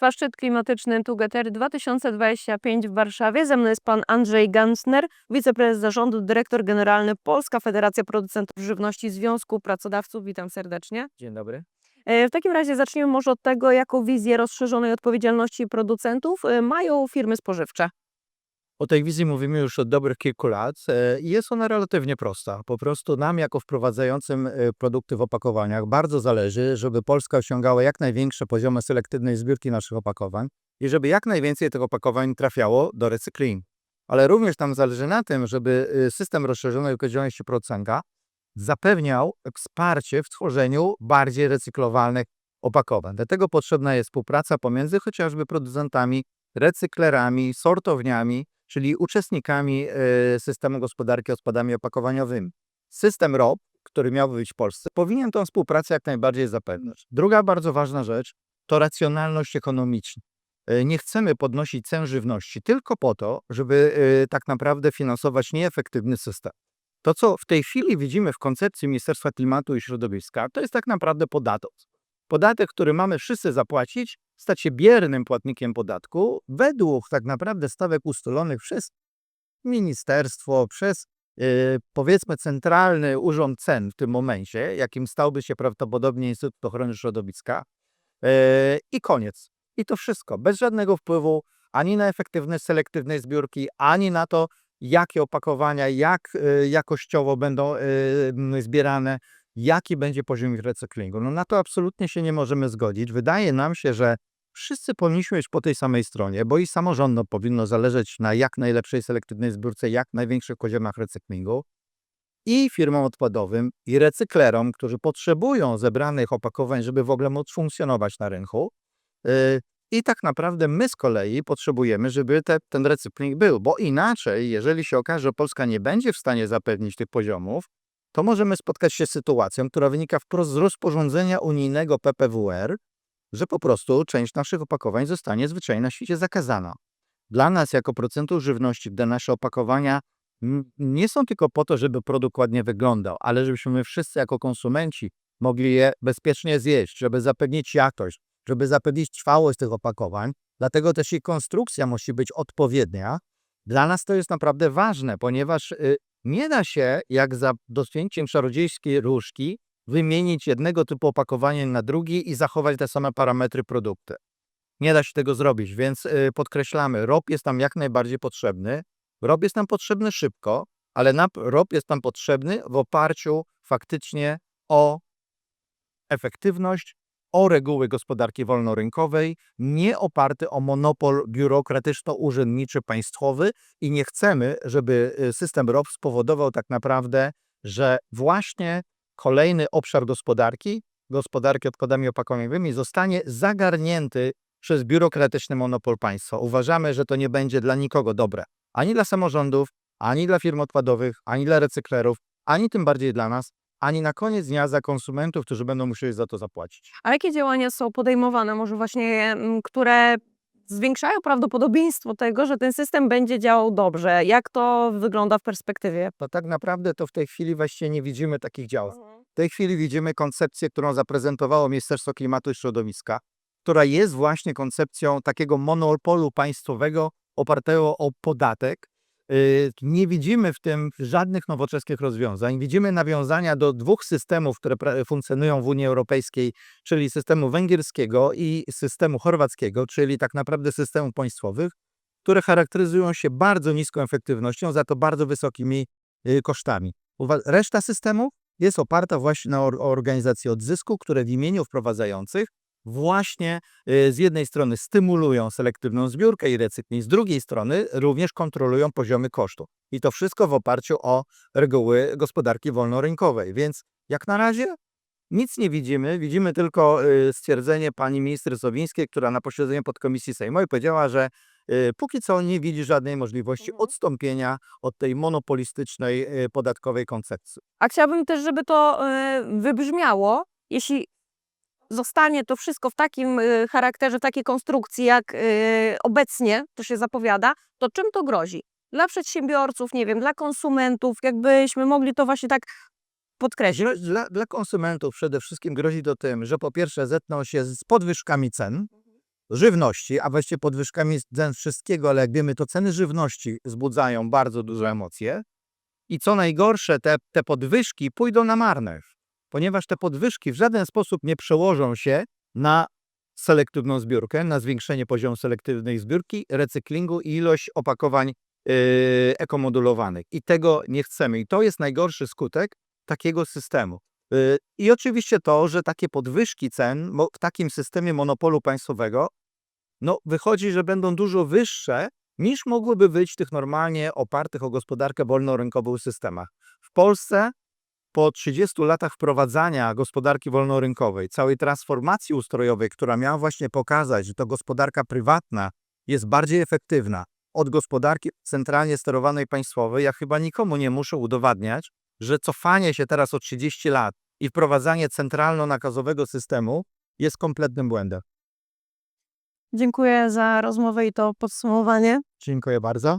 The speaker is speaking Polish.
Trwa szczyt klimatyczny Together 2025 w Warszawie. Ze mną jest pan Andrzej Gansner, wiceprezes zarządu, dyrektor generalny Polska Federacja Producentów Żywności Związku Pracodawców. Witam serdecznie. Dzień dobry. E, W takim razie zacznijmy może od tego, jaką wizję rozszerzonej odpowiedzialności producentów e, mają firmy spożywcze. O tej wizji mówimy już od dobrych kilku lat e, i jest ona relatywnie prosta. Po prostu nam, jako wprowadzającym e, produkty w opakowaniach, bardzo zależy, żeby Polska osiągała jak największe poziomy selektywnej zbiórki naszych opakowań i żeby jak najwięcej tych opakowań trafiało do recyklingu. Ale również nam zależy na tym, żeby e, system rozszerzonej odpowiedzialności producenta zapewniał wsparcie w tworzeniu bardziej recyklowalnych opakowań. Dlatego potrzebna jest współpraca pomiędzy chociażby producentami, recyklerami, sortowniami, czyli uczestnikami e, systemu gospodarki odpadami opakowaniowymi. System ROP, który miałby być w Polsce, powinien tę współpracę jak najbardziej zapewniać. Druga bardzo ważna rzecz to racjonalność ekonomiczna. E, Nie chcemy podnosić cen żywności tylko po to, żeby e, tak naprawdę finansować nieefektywny system. To, co w tej chwili widzimy w koncepcji Ministerstwa Klimatu i Środowiska, to jest tak naprawdę podatek. Podatek, który mamy wszyscy zapłacić, stać się biernym płatnikiem podatku według tak naprawdę stawek ustalonych przez ministerstwo, przez yy, powiedzmy centralny urząd cen w tym momencie, jakim stałby się prawdopodobnie Instytut Ochrony Środowiska yy, i koniec. I to wszystko, bez żadnego wpływu ani na efektywność selektywnej zbiórki, ani na to, jakie opakowania, jak y, jakościowo będą y, zbierane, jaki będzie poziom ich recyklingu. No na to absolutnie się nie możemy zgodzić. Wydaje nam się, że wszyscy powinniśmy być po tej samej stronie, bo i samorządom powinno zależeć na jak najlepszej selektywnej zbiórce, jak największych poziomach recyklingu i firmom odpadowym, i recyklerom, którzy potrzebują zebranych opakowań, żeby w ogóle móc funkcjonować na rynku. Y, I tak naprawdę my z kolei potrzebujemy, żeby te, ten recykling był, bo inaczej, jeżeli się okaże, że Polska nie będzie w stanie zapewnić tych poziomów, to możemy spotkać się z sytuacją, która wynika wprost z rozporządzenia unijnego PPWR, że po prostu część naszych opakowań zostanie zwyczajnie na świecie zakazana. Dla nas, jako producentów żywności, te nasze opakowania nie są tylko po to, żeby produkt ładnie wyglądał, ale żebyśmy my wszyscy jako konsumenci mogli je bezpiecznie zjeść, żeby zapewnić jakość, żeby zapewnić trwałość tych opakowań. Dlatego też ich konstrukcja musi być odpowiednia. Dla nas to jest naprawdę ważne, ponieważ y, nie da się, jak za dotknięciem czarodziejskiej różki, wymienić jednego typu opakowania na drugi i zachować te same parametry produktu. Nie da się tego zrobić, więc y, podkreślamy, ROP jest nam jak najbardziej potrzebny. ROP jest nam potrzebny szybko, ale ROP jest nam potrzebny w oparciu faktycznie o efektywność, o reguły gospodarki wolnorynkowej, nie oparty o monopol biurokratyczno-urzędniczy państwowy i nie chcemy, żeby y, system ROP spowodował tak naprawdę, że właśnie kolejny obszar gospodarki, gospodarki odpadami opakowaniowymi, zostanie zagarnięty przez biurokratyczny monopol państwa. Uważamy, że to nie będzie dla nikogo dobre. Ani dla samorządów, ani dla firm odpadowych, ani dla recyklerów, ani tym bardziej dla nas, ani na koniec dnia za konsumentów, którzy będą musieli za to zapłacić. A jakie działania są podejmowane, może właśnie, mm, które zwiększają prawdopodobieństwo tego, że ten system będzie działał dobrze? Jak to wygląda w perspektywie? To tak naprawdę to w tej chwili właściwie nie widzimy takich działań. W tej chwili widzimy koncepcję, którą zaprezentowało Ministerstwo Klimatu i Środowiska, która jest właśnie koncepcją takiego monopolu państwowego opartego o podatek. Yy, Nie widzimy w tym żadnych nowoczesnych rozwiązań. Widzimy nawiązania do dwóch systemów, które funkcjonują w Unii Europejskiej, czyli systemu węgierskiego i systemu chorwackiego, czyli tak naprawdę systemów państwowych, które charakteryzują się bardzo niską efektywnością, za to bardzo wysokimi yy, kosztami. Reszta systemów jest oparta właśnie na or- organizacji odzysku, które w imieniu wprowadzających właśnie y, z jednej strony stymulują selektywną zbiórkę i recykling, z drugiej strony również kontrolują poziomy kosztów. I to wszystko w oparciu o reguły gospodarki wolnorynkowej. Więc jak na razie nic nie widzimy. Widzimy tylko y, stwierdzenie pani minister Sowińskiej, która na posiedzeniu podkomisji sejmowej powiedziała, że y, póki co nie widzi żadnej możliwości Mhm. odstąpienia od tej monopolistycznej podatkowej koncepcji. A chciałabym też, żeby to wybrzmiało, jeśli zostanie to wszystko w takim e, charakterze, w takiej konstrukcji, jak e, obecnie to się zapowiada, to czym to grozi? Dla przedsiębiorców, nie wiem, dla konsumentów, jakbyśmy mogli to właśnie tak podkreślić. Dla, dla, dla konsumentów przede wszystkim grozi to tym, że po pierwsze zetną się z podwyżkami cen, żywności, a właściwie podwyżkami cen wszystkiego, ale jak wiemy, to ceny żywności wzbudzają bardzo duże emocje. I co najgorsze, te, te podwyżki pójdą na marne, ponieważ te podwyżki w żaden sposób nie przełożą się na selektywną zbiórkę, na zwiększenie poziomu selektywnej zbiórki, recyklingu i ilość opakowań yy, ekomodulowanych. I tego nie chcemy. I to jest najgorszy skutek takiego systemu. Yy, I oczywiście to, że takie podwyżki cen w takim systemie monopolu państwowego, no wychodzi, że będą dużo wyższe niż mogłyby być w tych normalnie opartych o gospodarkę wolnorynkową systemach. W Polsce po 30 latach wprowadzania gospodarki wolnorynkowej, całej transformacji ustrojowej, która miała właśnie pokazać, że to gospodarka prywatna jest bardziej efektywna od gospodarki centralnie sterowanej państwowej, ja chyba nikomu nie muszę udowadniać, że cofanie się teraz o 30 lat i wprowadzanie centralno-nakazowego systemu jest kompletnym błędem. Dziękuję za rozmowę i to podsumowanie. Dziękuję bardzo.